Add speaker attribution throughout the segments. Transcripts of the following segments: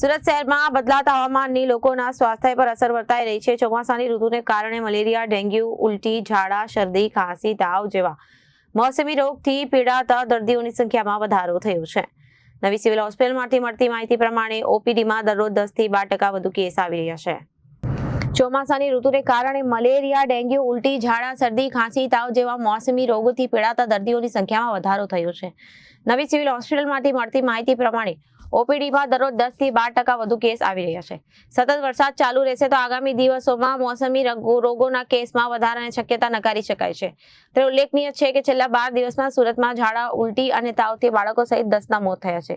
Speaker 1: સુરત શહેરમાં બદલાતા હવામાનની લોકોના સ્વાસ્થ્ય પર અસર વર્તાઈ રહી છે. ચોમાસાની ઋતુને કારણે મલેરિયા, ડેન્ગ્યુ, ઉલટી, ઝાડા, શરદી, ખાંસી, તાવ જેવા મોસમી રોગથી પીડાતા દર્દીઓની સંખ્યામાં વધારો થયો છે. નવી સિવિલ હોસ્પિટલમાંથી મળતી માહિતી પ્રમાણે ઓપીડીમાં દરરોજ દસથી બાર ટકા વધુ કેસ આવી રહ્યા છે. ચોમાસાની ઋતુને કારણે મલેરિયા, ડેન્ગ્યુ, ઉલટી, ઝાડા, શરદી, ખાંસી, તાવ જેવા મોસમી રોગોથી પીડાતા દર્દીઓની સંખ્યામાં વધારો થયો છે. નવી સિવિલ હોસ્પિટલમાંથી મળતી માહિતી પ્રમાણે ઓપીડીમાં દરરોજ દસથી બાર ટકા વધુ કેસ આવી રહ્યા છે. સતત વરસાદ ચાલુ રહેશે તો આગામી દિવસોમાં મોસમી રોગોના કેસમાં વધારાની શક્યતા નકારી શકાય છે. તે ઉલ્લેખનીય છે કે છેલ્લા બાર દિવસમાં સુરતમાં ઝાડા, ઉલટી અને તાવથી બાળકો સહિત દસના મોત થયા છે.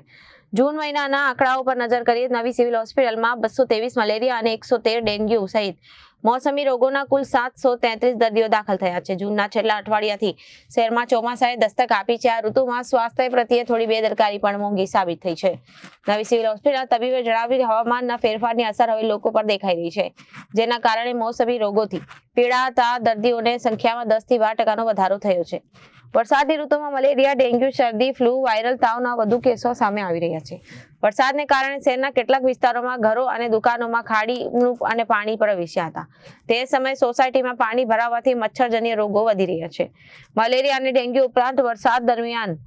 Speaker 1: જૂન મહિનાના આંકડાઓ પર નજર કરીએ નવી સિવિલ હોસ્પિટલમાં બસો ત્રેવીસ મલેરિયા અને એકસો તેર ડેન્ગ્યુ સહિત મોસમી રોગોના કુલ સાતસો તેત્રીસ દર્દીઓ દાખલ થયા છે. જૂનના છેલ્લા અઠવાડિયાથી શહેરમાં ચોમાસાએ દસ્તક આપી છે. આ ઋતુમાં સ્વાસ્થ્ય પ્રત્યે થોડી બેદરકારી પણ મોંઘી સાબિત થઈ છે. નવી સિવિલ હોસ્પિટલ તબીબે જણાવ્યું હવામાનના ફેરફારની અસર હવે લોકો પર દેખાઈ રહી છે, જેના કારણે મોસમી રોગોથી પીડાતા દર્દીઓને સંખ્યામાં દસથી બાર ટકાનો વધારો થયો છે. વરસાદની ઋતુમાં મલેરિયા, ડેન્ગ્યુ, શરદી, ફ્લૂ, વાયરલ તાવના વધુ કેસો સામે આવી રહ્યા છે. વરસાદને કારણે શહેરના કેટલાક વિસ્તારોમાં ઘરો અને દુકાનોમાં ખાડીનું અને પાણી પ્રવેશ્યા હતા. તે સમયે સોસાયટીમાં પાણી ભરાવાથી મચ્છરજન્ય રોગો વધી રહ્યા છે. મલેરિયા અને ડેન્ગ્યુ ઉપરાંત વરસાદ દરમિયાન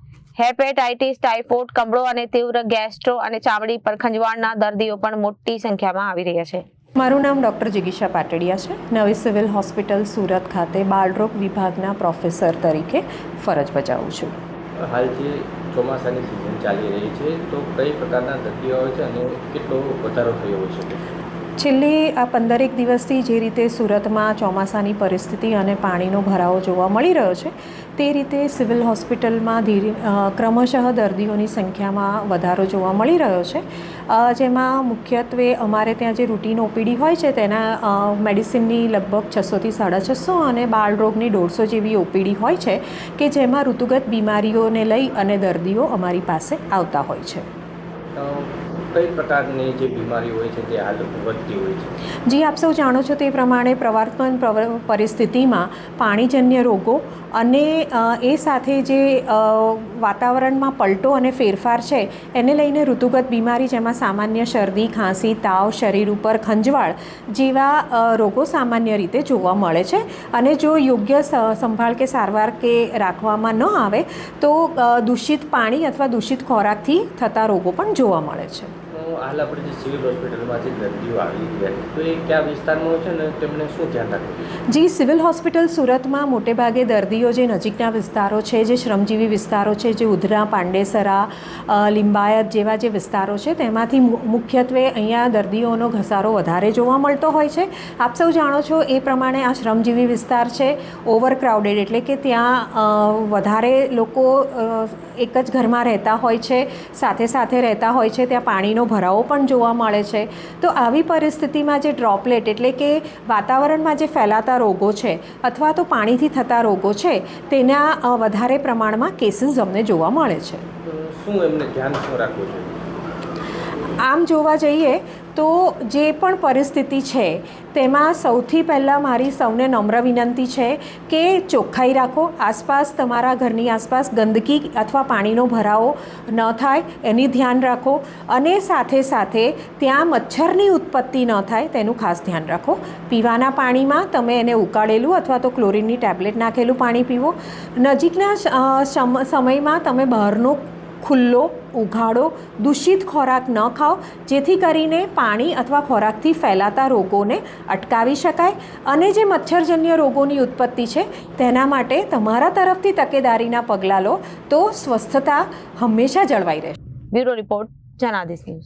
Speaker 1: હેપેટાઇટિસ, ટાઇફોઇડ, કમળો અને તીવ્ર ગેસ્ટ્રો અને ચામડી પર ખંજવાળના દર્દીઓ પણ મોટી સંખ્યામાં આવી રહ્યા છે.
Speaker 2: મારું નામ ડૉક્ટર જિગીશા પાટડિયા છે. નવી સિવિલ હોસ્પિટલ સુરત ખાતે બાળરોગ વિભાગના પ્રોફેસર તરીકે ફરજ બજાવું છું.
Speaker 3: હાલ જે ચોમાસાની સિઝન ચાલી રહી છે, તો કઈ પ્રકારના દર્દીઓ છે અને કેટલો વધારો થયો હોઈ શકે?
Speaker 2: છેલ્લી આ પંદરેક દિવસથી જે રીતે સુરતમાં ચોમાસાની પરિસ્થિતિ અને પાણીનો ભરાવો જોવા મળી રહ્યો છે, તે રીતે સિવિલ હોસ્પિટલમાં ધીરે ક્રમશઃ દર્દીઓની સંખ્યામાં વધારો જોવા મળી રહ્યો છે. જેમાં મુખ્યત્વે અમારે ત્યાં જે રૂટીન ઓપીડી હોય છે, તેના મેડિસિનની લગભગ છસોથી સાડા છસો અને બાળરોગની દોઢસો જેવી ઓપીડી હોય છે, કે જેમાં ઋતુગત બીમારીઓને લઈ અને દર્દીઓ અમારી પાસે આવતા હોય છે.
Speaker 3: કઈ પ્રકારની જે બીમારી હોય છે તે હાલ વધતી હોય છે?
Speaker 2: જી, આપ સૌ જાણો છો તે પ્રમાણે પ્રવર્તમાન પ્રવ- પરિસ્થિતિમાં પાણીજન્ય રોગો અને એ સાથે જે વાતાવરણમાં પલટો અને ફેરફાર છે, એને લઈને ઋતુગત બીમારી જેમાં સામાન્ય શરદી, ખાંસી, તાવ, શરીર ઉપર ખંજવાળ જેવા રોગો સામાન્ય રીતે જોવા મળે છે. અને જો યોગ્ય સંભાળ કે સારવાર કે રાખવામાં ન આવે, તો દૂષિત પાણી અથવા દૂષિત ખોરાકથી થતા રોગો પણ જોવા મળે છે.
Speaker 3: હાલ આપણે જે સિવિલ હોસ્પિટલમાં જે દર્દીઓ આવી ગયા તો એ કયા વિસ્તારમાં છે ને તેમણે શું ધ્યાન રાખવું
Speaker 2: જી, સિવિલ હોસ્પિટલ સુરતમાં મોટે ભાગે દર્દીઓ જે નજીકના વિસ્તારો છે, જે શ્રમજીવી વિસ્તારો છે, જે ઉધરા, પાંડેસરા લિંબાયત જેવા જે વિસ્તારો છે, તેમાંથી મુખ્યત્વે અહીંયા દર્દીઓનો ઘસારો વધારે જોવા મળતો હોય છે. આપ સૌ જાણો છો એ પ્રમાણે આ શ્રમજીવી વિસ્તાર છે, ઓવરક્રાઉડેડ એટલે કે ત્યાં વધારે લોકો એક જ ઘરમાં રહેતા હોય છે, સાથે સાથે રહેતા હોય છે, ત્યાં પાણીનો ભરાવો પણ જોવા મળે છે. તો આવી પરિસ્થિતિમાં જે ડ્રોપલેટ એટલે કે વાતાવરણમાં જે ફેલાતા રોગો છે અથવા તો પાણીથી થતા રોગો છે તેના વધારે પ્રમાણમાં કેસીસ અમને જોવા મળે છે.
Speaker 3: શું એમને ધ્યાન શું રાખવું જોઈએ?
Speaker 2: આમ જોવા જઈએ તો જે પણ પરિસ્થિતિ છે, તેમાં સૌથી પહેલાં મારી સૌને નમ્ર વિનંતી છે કે ચોખ્ખાઈ રાખો. આસપાસ તમારા ઘરની આસપાસ ગંદકી અથવા પાણીનો ભરાવો ન થાય, એની ધ્યાન રાખો અને સાથે સાથે ત્યાં મચ્છરની ઉત્પત્તિ ન થાય, તેનું ખાસ ધ્યાન રાખો. પીવાના પાણીમાં તમે એને ઉકાળેલું અથવા તો ક્લોરીનની ટેબ્લેટ નાખેલું પાણી પીવો. નજીકના સમ- સમયમાં તમે બહારનો ખુલ્લો, ઉઘાડો, દૂષિત ખોરાક ન ખાઓ, જેથી કરીને પાણી અથવા ખોરાકથી ફેલાતા રોગોને અટકાવી શકાય અને જે મચ્છરજન્ય રોગોની ઉત્પત્તિ છે, તેના માટે તમારા તરફથી તકેદારીના પગલાં લો તો સ્વસ્થતા હંમેશા જળવાઈ રહેશે.
Speaker 1: Bureau report, Janadesh news.